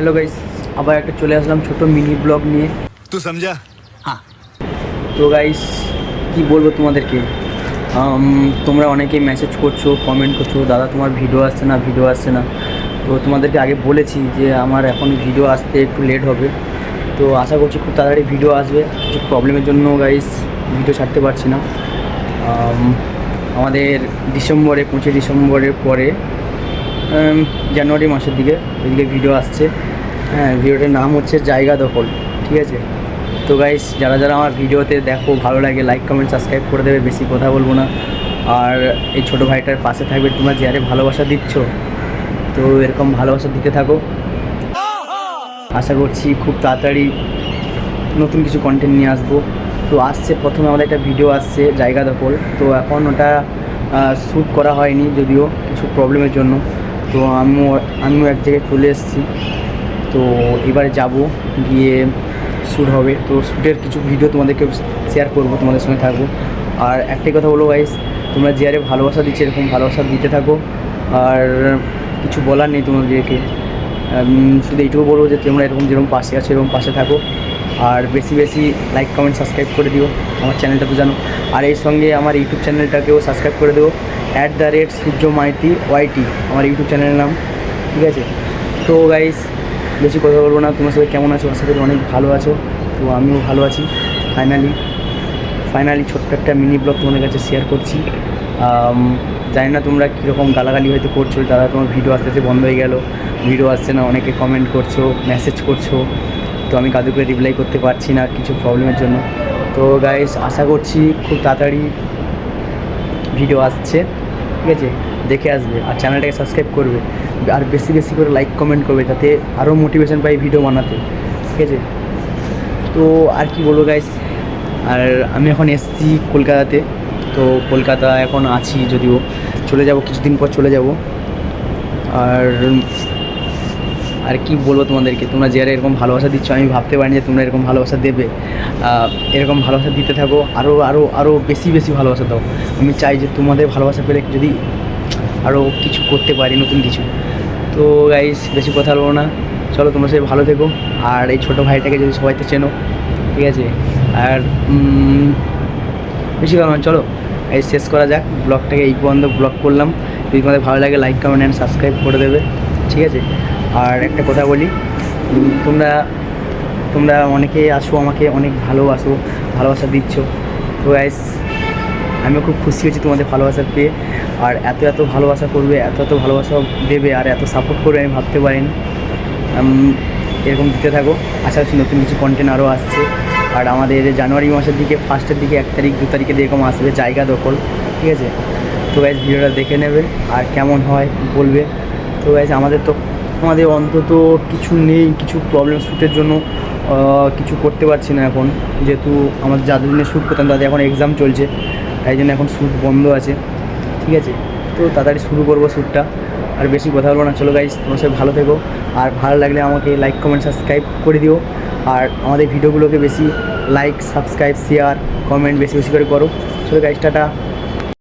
Hello guys আবার একটা চলে আসলাম ছোট মিনি ব্লগ নিয়ে। তুই সমঝা হ্যাঁ তো গাইস কি বলব তোমাদেরকে? তোমরা অনেকেই মেসেজ করছ কমেন্ট করছ দাদা তোমার ভিডিও আসছে না ভিডিও আসছে না? তো তোমাদেরকে আগে বলেছি যে আমার এখন ভিডিও আসতে একটু লেট হবে। তো আশা করছি খুব তাড়াতাড়ি ভিডিও আসবে। কিছু প্রবলেমের জন্য গাইস ভিডিও ছাড়তে পারছি না। আমাদের ডিসেম্বরে পঁচিশে ডিসেম্বরের পরে জানুয়ারি মাসের দিকে ওইদিকে ভিডিও আসছে। হ্যাঁ ভিডিওটার নাম হচ্ছে জায়গা দখল, ঠিক আছে? তো গাইস যারা যারা আমার ভিডিওতে দেখো, ভালো লাগে লাইক কমেন্ট সাবস্ক্রাইব করে দেবে, বেশি কথা বলব না। আর এই ছোটো ভাইটার পাশে থাকবে, তোমরা যে আরে ভালোবাসা দিচ্ছ, তো এরকম ভালোবাসা দিতে থাকো। আশা করছি খুব তাড়াতাড়ি নতুন কিছু কন্টেন্ট নিয়ে আসব। তো আসছে, প্রথমে আমাদের একটা ভিডিও আসছে, জায়গা দখল। তো এখন ওটা শ্যুট করা হয়নি, যদিও কিছু প্রবলেমের জন্য। তো আমিও আমিও এক জায়গায় চলে এসেছি। তো এবারে যাব গিয়ে শ্যুট হবে। তো শ্যুটের কিছু ভিডিও তোমাদেরকে শেয়ার করব, তোমাদের সঙ্গে থাকব। আর একটাই কথা বলো গাইস তোমরা যে আরে ভালোবাসা দিচ্ছে, এরকম ভালোবাসা দিতে থাকো। আর কিছু বলার নেই তোমাদেরকে। শুধু এইটুকু বলব যে তোমরা এরকম যেরকম পাশে আছো, এরকম পাশে থাকো। আর বেশি বেশি লাইক কমেন্ট সাবস্ক্রাইব করে দিও আমার চ্যানেলটা জানো। আর এর সঙ্গে আমার ইউটিউব চ্যানেলটাকেও সাবস্ক্রাইব করে দেবো at the rate Surya Maity YT আমার ইউটিউব চ্যানেলের নাম, ঠিক আছে? তো গাইস বেশি কথা বলব না, তোমার সাথে কেমন আছো? আশা করি অনেক ভালো আছো। তো আমিও ভালো আছি ফাইনালি ফাইনালি ছোট্ট একটা মিনি ব্লগ তোমাদের কাছে শেয়ার করছি। জানি না তোমরা কীরকম গালাগালি হয়তো করছ দাদা তোমার ভিডিও আসতে আসতে বন্ধ হয়ে গেল ভিডিও আসছে না, অনেকে কমেন্ট করছ মেসেজ করছ। তো আমি কাদুকে রিপ্লাই করতে পারছি না কিছু প্রবলেমের জন্য। তো গাইস আশা করছি খুব তাড়াতাড়ি ভিডিও আসছে, ঠিক আছে? দেখে আসবে আর চ্যানেলটাকে সাবস্ক্রাইব করবে। আর বেশি বেশি করে লাইক কমেন্ট করবে যাতে আরও মোটিভেশন পাই ভিডিও বানাতে, ঠিক আছে? তো আর কি বলব গাইস আর আমি এখন এসছি কলকাতাতে, তো কলকাতা এখন আছি যদিও। চলে যাব, কিছুদিন পর চলে যাব। আর আর কি বলব তোমাদেরকে? তোমরা যে আর এরকম ভালোবাসা দিচ্ছ, আমি ভাবতে পারিনি যে তোমরা এরকম ভালোবাসা দেবে। এরকম ভালোবাসা দিতে থাকো আরও আরও আরও বেশি বেশি ভালোবাসা দাও। আমি চাই যে তোমাদের ভালোবাসা পেলে যদি আরও কিছু করতে পারি, নতুন কিছু। তো গাইস বেশি কথা বলব না। চলো তোমরা সবাই ভালো থেকো। আর এই ছোটো ভাইটাকে যদি সবাই তো চেনো, ঠিক আছে? আর বেশি কথা চলো। এই শেষ করা যাক। ব্লগটাকে এই পর্যন্ত ব্লগ করলাম। যদি তোমাদের ভালো লাগে লাইক কমেন্ট অ্যান্ড সাবস্ক্রাইব করে দেবে। ঠিক আছে? আর একটা কথা বলি তোমরা তোমরা অনেকে আসো, আমাকে অনেক ভালোবাসো, ভালোবাসা দিচ্ছ। তো গাইস আমিও খুব খুশি হয়েছি তোমাদের ভালোবাসা পেয়ে। আর এত এত ভালোবাসা করবে, এত এত ভালোবাসা দেবে, আর এত সাপোর্ট করবে আমি ভাবতে পারিনি। এরকম দিতে থাকো। আশা করছি নতুন কিছু কন্টেন্ট আরও আসছে। আর আমাদের জানুয়ারি মাসের দিকে ফার্স্টের দিকে, এক তারিখ, দু তারিখে এরকম আসবে, জায়গা দখল, ঠিক আছে? তো গাইজ ভিডিওটা দেখে নেবে, আর কেমন হয় বলবে। তো গাইজ আমাদের তো আমাদের অন্তত কিছু নেই, কিছু প্রবলেম শ্যুটের জন্য কিছু করতে পারছি না এখন। যেহেতু আমাদের যাদের দিনে শ্যুট করতাম, তাদের এখন এক্সাম চলছে, তাই জন্য এখন শ্যুট বন্ধ আছে। ঠিক আছে? তো তাড়াতাড়ি শুরু করব শ্যুটটা আর বেশি কথা বলব না। চলো গাইজ তোমার সাথে ভালো থেকো। আর ভালো লাগলে আমাকে লাইক কমেন্ট সাবস্ক্রাইব করে দিও। আর আমাদের ভিডিওগুলোকে বেশি লাইক সাবস্ক্রাইব শেয়ার কমেন্ট বেশি বেশি করে করো। চলো গাইজ টাটা।